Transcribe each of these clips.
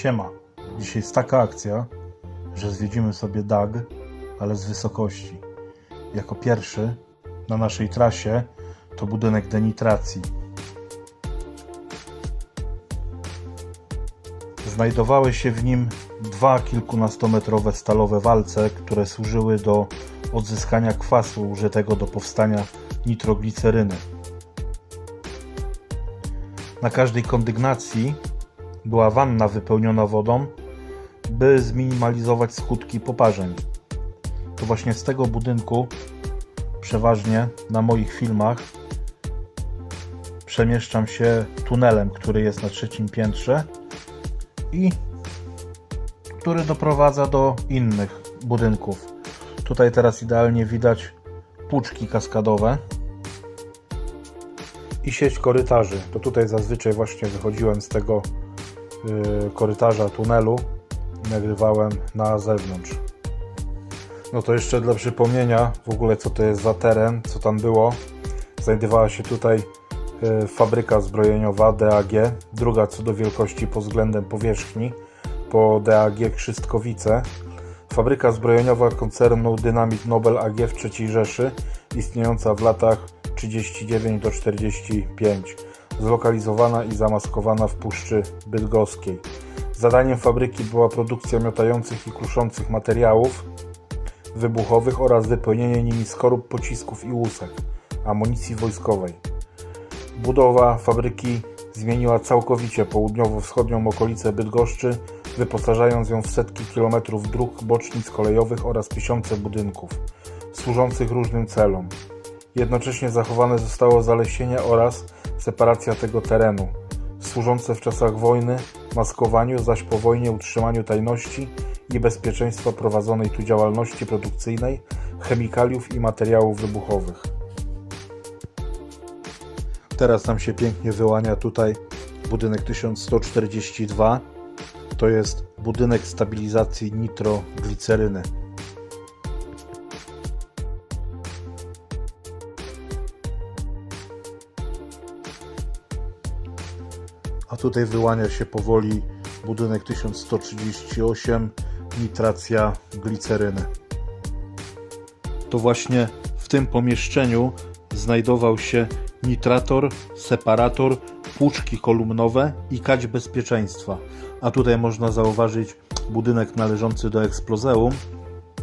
Siema. Dzisiaj jest taka akcja, że zwiedzimy sobie DAG, ale z wysokości. Jako pierwszy na naszej trasie to budynek denitracji. Znajdowały się w nim dwa kilkunastometrowe stalowe walce, które służyły do odzyskania kwasu użytego do powstania nitrogliceryny. Na każdej kondygnacji była wanna wypełniona wodą, by zminimalizować skutki poparzeń. To właśnie z tego budynku przeważnie na moich filmach przemieszczam się tunelem, który jest na trzecim piętrze i który doprowadza do innych budynków. Tutaj teraz idealnie widać puczki kaskadowe i sieć korytarzy. To tutaj zazwyczaj właśnie wychodziłem z tego korytarza tunelu nagrywałem na zewnątrz. No to jeszcze dla przypomnienia w ogóle co to jest za teren, co tam było. Znajdowała się tutaj yy, fabryka zbrojeniowa DAG, druga co do wielkości pod względem powierzchni po DAG Krzystkowice. Fabryka zbrojeniowa koncernu Dynamit Nobel AG w III Rzeszy, istniejąca w latach 39 do 45, zlokalizowana i zamaskowana w Puszczy Bydgoskiej. Zadaniem fabryki była produkcja miotających i kruszących materiałów wybuchowych oraz wypełnienie nimi skorup pocisków i łusek, amunicji wojskowej. Budowa fabryki zmieniła całkowicie południowo-wschodnią okolicę Bydgoszczy, wyposażając ją w setki kilometrów dróg, bocznic kolejowych oraz tysiące budynków, służących różnym celom. Jednocześnie zachowane zostało zalesienie oraz separacja tego terenu, służące w czasach wojny maskowaniu, zaś po wojnie utrzymaniu tajności i bezpieczeństwa prowadzonej tu działalności produkcyjnej chemikaliów i materiałów wybuchowych. Teraz nam się pięknie wyłania tutaj budynek 1142. To jest budynek stabilizacji nitrogliceryny. A tutaj wyłania się powoli budynek 1138, nitracja gliceryny. To właśnie w tym pomieszczeniu znajdował się nitrator, separator, płuczki kolumnowe i kać bezpieczeństwa. A tutaj można zauważyć budynek należący do eksplozeum.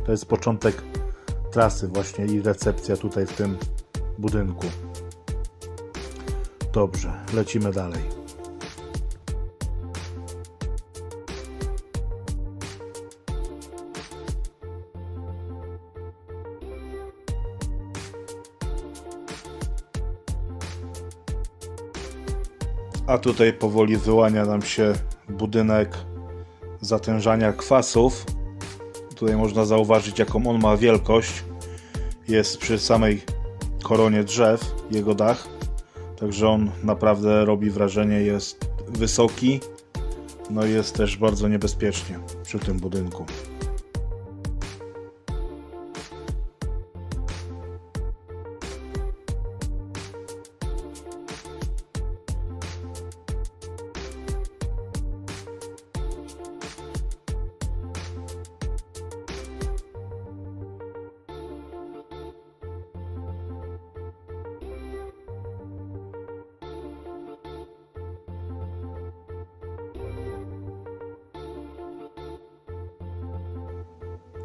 To jest początek trasy właśnie i recepcja tutaj w tym budynku. Dobrze, lecimy dalej. A tutaj powoli wyłania nam się budynek zatężania kwasów. Tutaj można zauważyć, jaką on ma wielkość. Jest przy samej koronie drzew jego dach. Także on naprawdę robi wrażenie, jest wysoki. No i jest też bardzo niebezpiecznie przy tym budynku.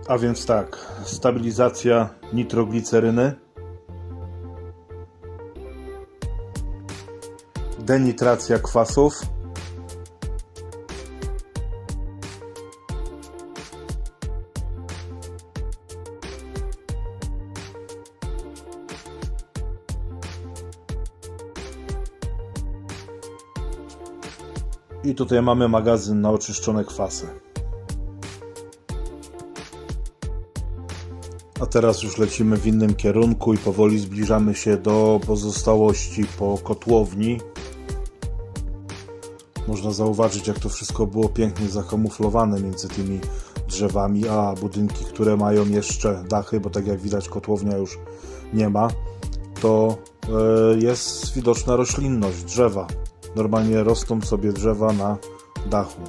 A więc tak, stabilizacja nitrogliceryny, denitracja kwasów, i tutaj mamy magazyn na oczyszczone kwasy. A teraz już lecimy w innym kierunku i powoli zbliżamy się do pozostałości po kotłowni. Można zauważyć, jak to wszystko było pięknie zakamuflowane między tymi drzewami, a budynki, które mają jeszcze dachy, bo tak jak widać, kotłownia już nie ma, to e, jest widoczna roślinność, drzewa. Normalnie rosną sobie drzewa na dachu.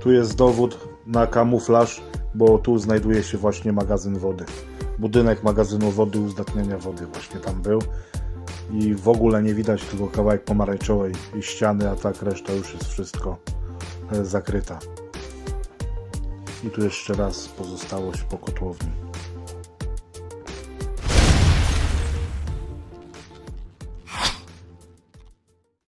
Tu jest dowód na kamuflaż, bo tu znajduje się właśnie magazyn wody. Budynek magazynu wody, uzdatniania wody właśnie tam był. I w ogóle nie widać tylko kawałek pomarańczowej ściany, a tak reszta już jest wszystko e, zakryta. I tu jeszcze raz pozostałość po kotłowni.